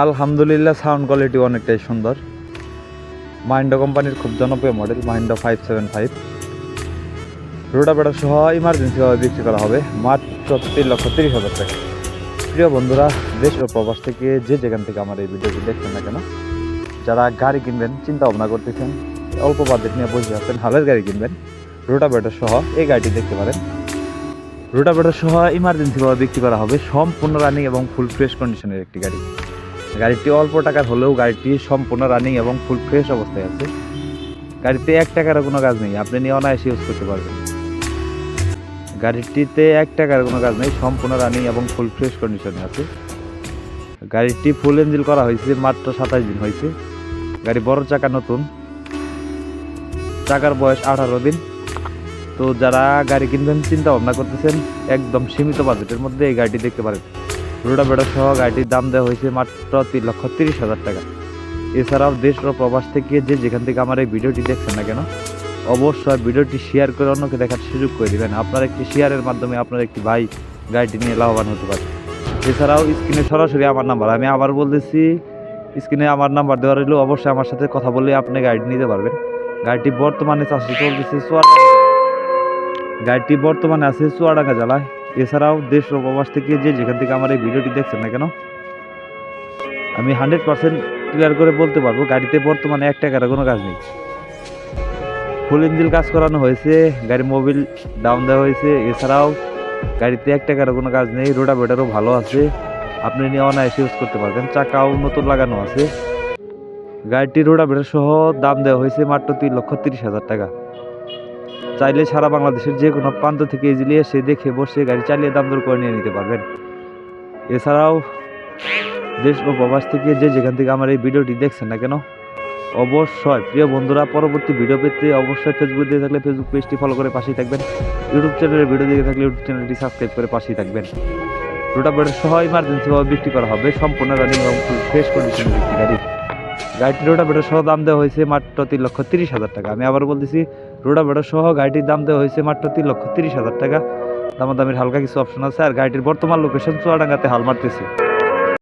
আলহামদুলিল্লাহ sound quality অনেকটাই সুন্দর। মাইন্ডো কোম্পানির খুব জনপ্রিয় model Mindo five seven five rotavator সহ ইমার্জেন্সিভাবে বিক্রি করা হবে, মাত্র তিন লক্ষ তিরিশ হাজার টাকা। প্রিয় বন্ধুরা, দেশ ও প্রবাস থেকে যে যেখান থেকে আমার এই ভিডিওটি দেখছেন না কেন, যারা গাড়ি কিনবেন, চিন্তা ভাবনা করতেছেন, অল্প বাজেট নিয়ে বসে আছেন, হালের গাড়ি কিনবেন রোটাবেটার সহ এই গাড়িটি দেখতে পারেন। রোটাবেটার সহ ইমার্জেন্সিভাবে বিক্রি করা হবে, সম্পূর্ণ রানিং এবং ফুল ফ্রেশ কন্ডিশনের একটি গাড়ি। গাড়িটি অল্প টাকার হলেও গাড়িটি সম্পূর্ণ রানিং এবং ফুল ফ্রেশ অবস্থায় আছে। গাড়িতে এক টাকার কোনো কাজ নেই, আপনি নিয়ে অনায়াসে ইউজ করতে পারবেন। গাড়িটিতে এক টাকার কোনো কাজ নেই, সম্পূর্ণ রানিং এবং ফুল ফ্রেশ কন্ডিশনে আছে। গাড়িটি ফুল ইঞ্জিল করা হয়েছে, মাত্র সাতাশ দিন হয়েছে। গাড়ি বড় চাকা, নতুন। চাকার বয়স আঠারো দিন। তো যারা গাড়ি কিনবেন চিন্তা ভাবনা করতেছেন, একদম সীমিত বাজেটের মধ্যে এই গাড়িটি দেখতে পারেন। রোডাবেডা সহ গাড়িটির দাম দেওয়া হয়েছে মাত্র তিন লক্ষ তিরিশ হাজার টাকা। এছাড়াও দেশ ও প্রবাস থেকে যে যেখান থেকে আমার এই ভিডিওটি দেখছেন না কেন, অবশ্যই ভিডিওটি শেয়ার করে অন্যকে দেখার সুযোগ করে দেবেন। আপনার একটি শেয়ারের মাধ্যমে আপনার একটি ভাই গাড়িটি নিয়ে লাভবান হতে পারে। এছাড়াও স্ক্রিনে সরাসরি আমার নাম্বার আমি আবার বলতেছি, স্ক্রিনে আমার নাম্বার দেওয়া রইলেও অবশ্যই আমার সাথে কথা বলে আপনি গাড়িটি নিতে পারবেন। গাড়িটি বর্তমানে চাষি চলতেছে চুয়াডাঙ্গা গাড়িটি বর্তমানে আছে চুয়াডাঙ্গা জেলায়। এছাড়াও দেশ ও প্রবাস থেকে যে যেখান থেকে আমার এই ভিডিওটি দেখছেন না কেন, আমি হান্ড্রেড পার্সেন্ট ক্লিয়ার করে বলতে পারব, গাড়িতে বর্তমানে এক টাকার কোনো কাজ নেই। ফুল ইঞ্জিল কাজ করানো হয়েছে গাড়ি মোবিল ডাউন দেওয়া হয়েছে, এছাড়াও গাড়িতে এক টাকার কোনো কাজ নেই রোডা বেটারও ভালো আছে। আপনি নিয়ে অনায়াসে ইউজ করতে পারবেন, চাকাও নতুন লাগানো আছে। গাড়িটি রোডা বেটার সহ দাম দেওয়া হয়েছে মাত্র তিন লক্ষ তিরিশ হাজার টাকা। চাইলে সারা বাংলাদেশের যে কোনো প্রান্ত থেকে ইজিলি এসে দেখে বসে গাড়ি চালিয়ে দাম দর করে নিয়ে নিতে পারবেন। এছাড়াও দেশ ও প্রবাস থেকে যে যেখান থেকে আমার এই ভিডিওটি দেখছেন না কেন, অবশ্যই প্রিয় বন্ধুরা, পরবর্তী ভিডিও পেতে অবশ্যই ফেসবুক দিয়ে থাকলে ফেসবুক পেজটি ফলো করে পাশেই থাকবেন। ইউটিউব চ্যানেলের ভিডিও দেখে থাকলে ইউটিউব চ্যানেলটি সাবস্ক্রাইব করে পাশেই থাকবেন। রোটা বেডের সহ ইমার্জেন্সিভাবে বিক্রি করা হবে। সম্পূর্ণ রানিং এবং ফ্রেশ কন্ডিশনের একটি গাড়ি। গাড়িটির রোটা বেটার সহ দাম দেওয়া হয়েছে মাত্র তিন লক্ষ তিরিশ হাজার টাকা। আমি আবার বলতেছি রোডা বেডার সহ গাড়িটির দাম দেওয়া হয়েছে মাত্র তিন লক্ষ তিরিশ হাজার টাকা। দামাদামির হালকা কিছু অপশন আছে, আর গাড়িটির বর্তমান লোকেশন চুয়াডাঙ্গাতে হাল মারতেছে।